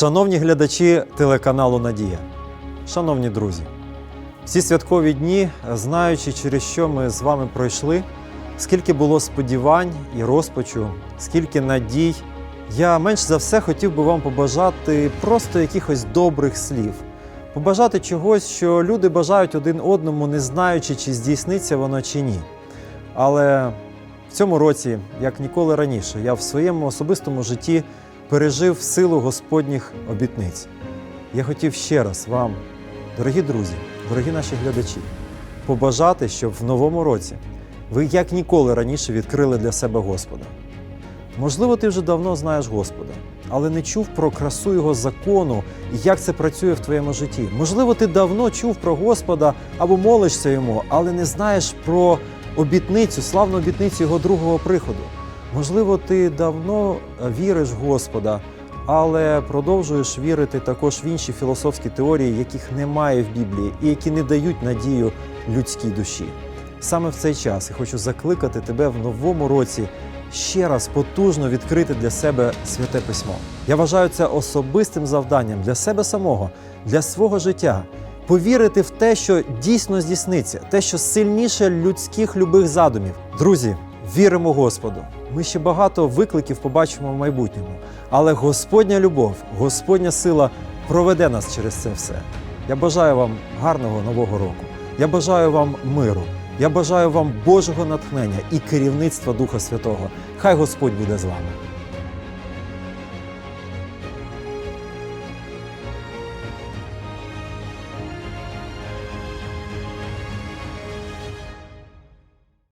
Шановні глядачі телеканалу Надія, шановні друзі, всі святкові дні, знаючи, через що ми з вами пройшли, скільки було сподівань і розпачу, скільки надій, я менш за все хотів би вам побажати просто якихось добрих слів, побажати чогось, що люди бажають один одному, не знаючи, чи здійсниться воно чи ні. Але в цьому році, як ніколи раніше, я в своєму особистому житті пережив силу Господніх обітниць. Я хотів ще раз вам, дорогі друзі, дорогі наші глядачі, побажати, щоб в новому році ви як ніколи раніше відкрили для себе Господа. Можливо, ти вже давно знаєш Господа, але не чув про красу Його закону і як це працює в твоєму житті. Можливо, ти давно чув про Господа або молишся йому, але не знаєш про обітницю, славну обітницю Його другого приходу. Можливо, ти давно віриш в Господа, але продовжуєш вірити також в інші філософські теорії, яких немає в Біблії і які не дають надію людській душі. Саме в цей час я хочу закликати тебе в новому році ще раз потужно відкрити для себе святе письмо. Я вважаю це особистим завданням для себе самого, для свого життя. Повірити в те, що дійсно здійсниться, те, що сильніше людських любих задумів. Друзі, віримо Господу. Ми ще багато викликів побачимо в майбутньому, але Господня любов, Господня сила проведе нас через це все. Я бажаю вам гарного нового року. Я бажаю вам миру. Я бажаю вам Божого натхнення і керівництва Духа Святого. Хай Господь буде з вами.